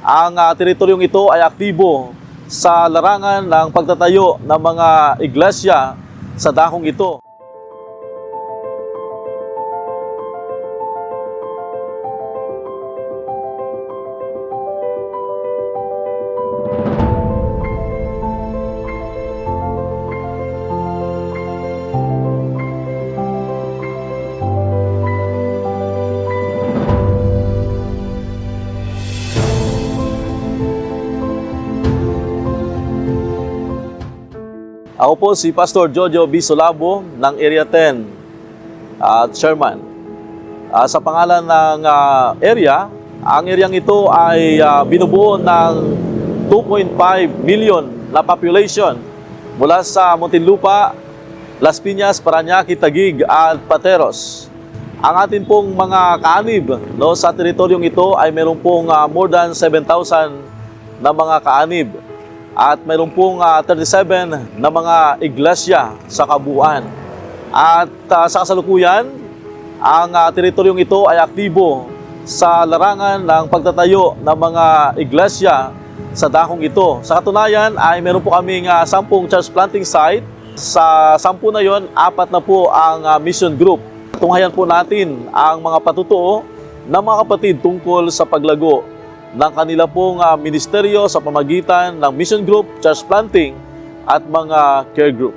Ang ah, teritoryong ito ay aktibo sa larangan ng pagtatayo ng mga iglesia sa dakong ito. Ako po si Pastor Jojo B. Solabo ng Area 10 at Chairman. Ah, sa pangalan ng ah, area, ang areang ito ay ah, binubuo ng 2.5 million na population mula sa Muntinlupa, Las Piñas, Parañaque, Taguig at Pateros. Ang atin pong mga kaanib no, sa teritoryong ito ay meron pong ah, more than 7,000 na mga kaanib at mayroon pong ah, 37 na mga iglesia sa kabuuan. At ah, sa kasalukuyan, ang ah, teritoryong ito ay aktibo sa larangan ng pagtatayo ng mga iglesia sa dakong ito. Sa katunayan ay meron po kaming ah, 10 church planting site. Sa 10 na yon, apat na po ang ah, mission group. Tunghayan po natin ang mga patutuo ng mga kapatid tungkol sa paglago ng kanila pong ah, ministeryo sa pamagitan ng mission group, church planting at mga care group.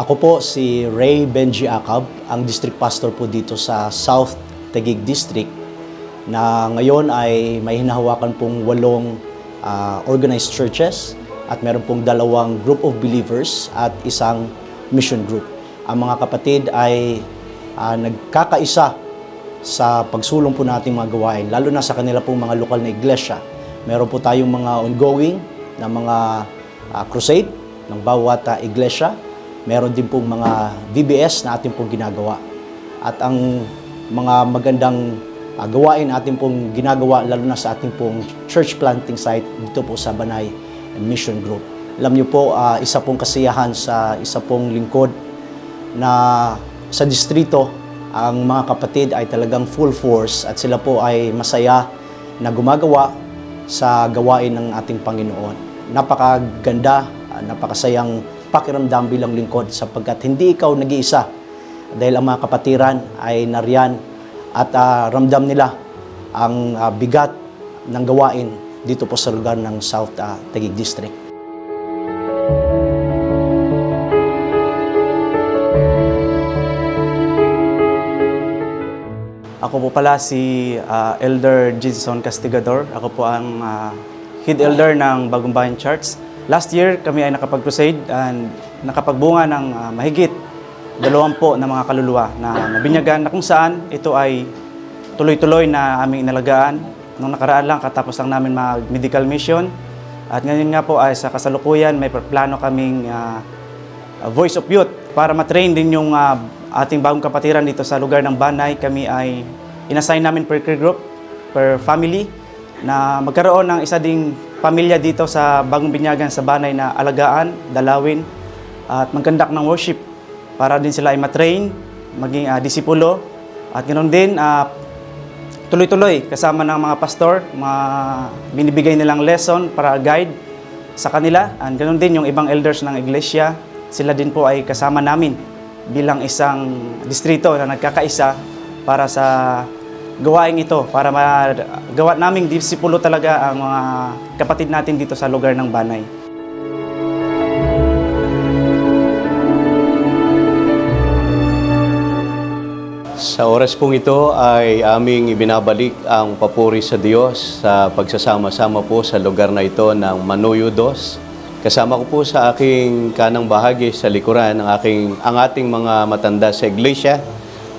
Ako po si Ray Benji Acab, ang district pastor po dito sa South Taguig District na ngayon ay may hinahawakan pong walong ah, organized churches at meron pong dalawang group of believers at isang mission group. Ang mga kapatid ay ah, nagkakaisa sa pagsulong po nating mga gawain, lalo na sa kanila pong mga lokal na iglesia. Meron po tayong mga ongoing na mga ah, crusade ng bawat ah, iglesia. Meron din pong mga VBS na ating pong ginagawa. At ang mga magandang ah, gawain ating pong ginagawa lalo na sa ating pong church planting site dito po sa Banay Mission Group. Alam niyo po, ah, isa pong kasiyahan sa isa pong lingkod na sa distrito, ang mga kapatid ay talagang full force at sila po ay masaya na gumagawa sa gawain ng ating Panginoon. Napakaganda, ah, napakasayang pakiramdam bilang lingkod sapagkat hindi ikaw nag-iisa dahil ang mga kapatiran ay nariyan at ah, ramdam nila ang ah, bigat ng gawain dito po sa lugar ng South ah, Taguig District. Ako po pala si ah, Elder Jinson Castigador. Ako po ang ah, head elder ng Bagong Bayan Church. Last year, kami ay nakapag-crusade and nakapagbunga ng ah, mahigit dalawampo na mga kaluluwa na nabinyagan na kung saan ito ay tuloy-tuloy na aming inalagaan. Nung nakaraan lang, katapos lang namin mag-medical mission. At ngayon nga po ay sa kasalukuyan, may plano kaming uh, Voice of Youth para matrain din yung uh, ating bagong kapatiran dito sa lugar ng Banay. Kami ay inassign namin per care group, per family na magkaroon ng isa ding pamilya dito sa bagong binyagan sa Banay na alagaan, dalawin at magkandak ng worship para din sila ay matrain, maging uh, disipulo at ganoon din uh, tuloy-tuloy kasama ng mga pastor, mga binibigay nilang lesson para guide sa kanila. And ganoon din yung ibang elders ng iglesia, sila din po ay kasama namin bilang isang distrito na nagkakaisa para sa gawain ito, para magawa naming disipulo talaga ang mga kapatid natin dito sa lugar ng Banay. Sa oras pong ito ay aming ibinabalik ang papuri sa Diyos sa pagsasama-sama po sa lugar na ito ng Manuyo Dos. Kasama ko po sa aking kanang bahagi sa likuran ang, aking, ang ating mga matanda sa iglesia,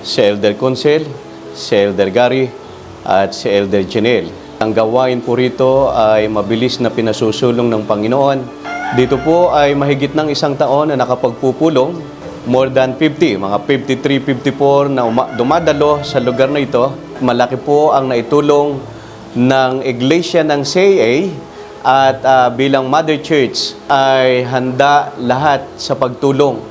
si Elder Consel, si Elder Gary, at si Elder Janelle. Ang gawain po rito ay mabilis na pinasusulong ng Panginoon. Dito po ay mahigit ng isang taon na nakapagpupulong more than 50, mga 53, 54 na uma- dumadalo sa lugar na ito. Malaki po ang naitulong ng iglesia ng CAA At ah, bilang Mother Church ay handa lahat sa pagtulong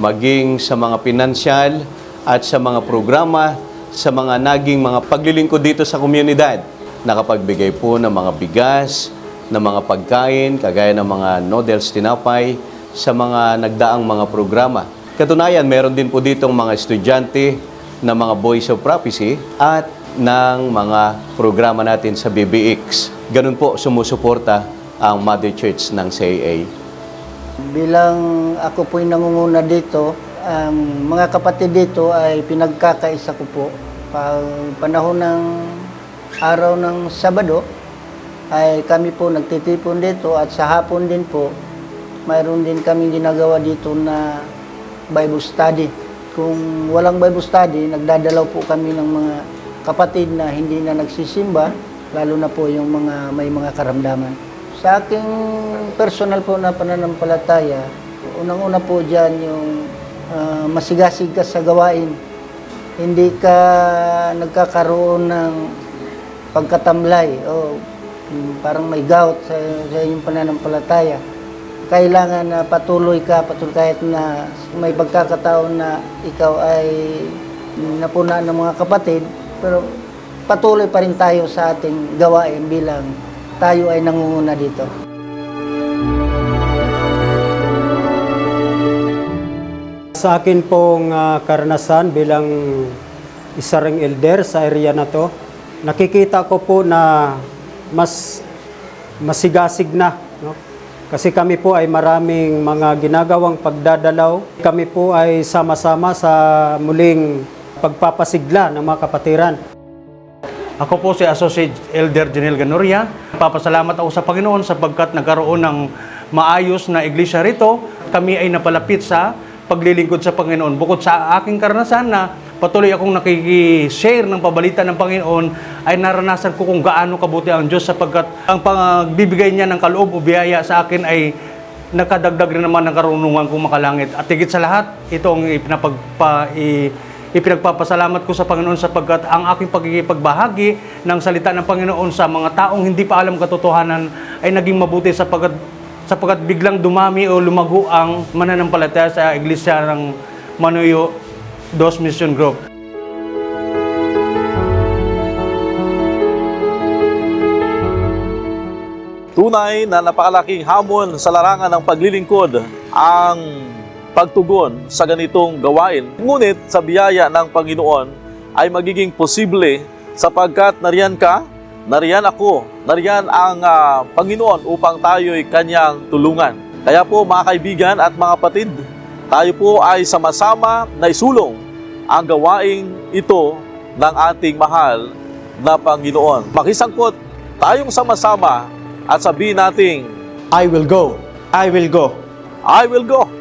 maging sa mga pinansyal at sa mga programa, sa mga naging mga paglilingkod dito sa komunidad. Nakapagbigay po ng mga bigas, ng mga pagkain, kagaya ng mga noodles tinapay, sa mga nagdaang mga programa. Katunayan, meron din po ditong mga estudyante ng mga Voice of Prophecy at ng mga programa natin sa BBX. Ganun po sumusuporta ang Mother Church ng CAA. Bilang ako po'y nangunguna dito, ang mga kapatid dito ay pinagkakaisa ko po. Pag panahon ng araw ng Sabado, ay kami po nagtitipon dito at sa hapon din po, mayroon din kami ginagawa dito na Bible study. Kung walang Bible study, nagdadalaw po kami ng mga kapatid na hindi na nagsisimba, lalo na po yung mga may mga karamdaman. Sa aking personal po na pananampalataya, unang-una po dyan yung ah, masigasig ka sa gawain. Hindi ka nagkakaroon ng pagkatamlay o parang may gout sa, sa iyong pananampalataya. Kailangan na patuloy ka, patuloy kahit na may pagkakataon na ikaw ay napunaan ng mga kapatid, pero patuloy pa rin tayo sa ating gawain bilang tayo ay nangunguna dito. Sa akin pong ah, karanasan bilang isa ring elder sa area na to, nakikita ko po na mas masigasig na. No? Kasi kami po ay maraming mga ginagawang pagdadalaw. Kami po ay sama-sama sa muling pagpapasigla ng mga kapatiran. Ako po si Associate Elder Janel Ganoria. Papasalamat ako sa Panginoon sapagkat nagkaroon ng maayos na iglesia rito. Kami ay napalapit sa paglilingkod sa Panginoon. Bukod sa aking karanasan na patuloy akong nakikishare ng pabalita ng Panginoon, ay naranasan ko kung gaano kabuti ang Diyos sapagkat ang pagbibigay niya ng kaloob o biyaya sa akin ay nakadagdag rin naman ng karunungan kong makalangit. At higit sa lahat, ito ang ipinapagpa, ipinagpapasalamat ko sa Panginoon sapagkat ang aking pagkikipagbahagi ng salita ng Panginoon sa mga taong hindi pa alam katotohanan ay naging mabuti sapagkat sapagkat biglang dumami o lumago ang mananampalataya sa iglesia ng Manuyo Dos Mission Group. Tunay na napakalaking hamon sa larangan ng paglilingkod ang pagtugon sa ganitong gawain. Ngunit sa biyaya ng Panginoon ay magiging posible sapagkat nariyan ka, nariyan ako, nariyan ang ah, Panginoon upang tayo'y kanyang tulungan. Kaya po mga kaibigan at mga kapatid, tayo po ay sama-sama na isulong ang gawaing ito ng ating mahal na Panginoon. Makisangkot tayong sama-sama at sabihin nating, I will go. I will go. I will go.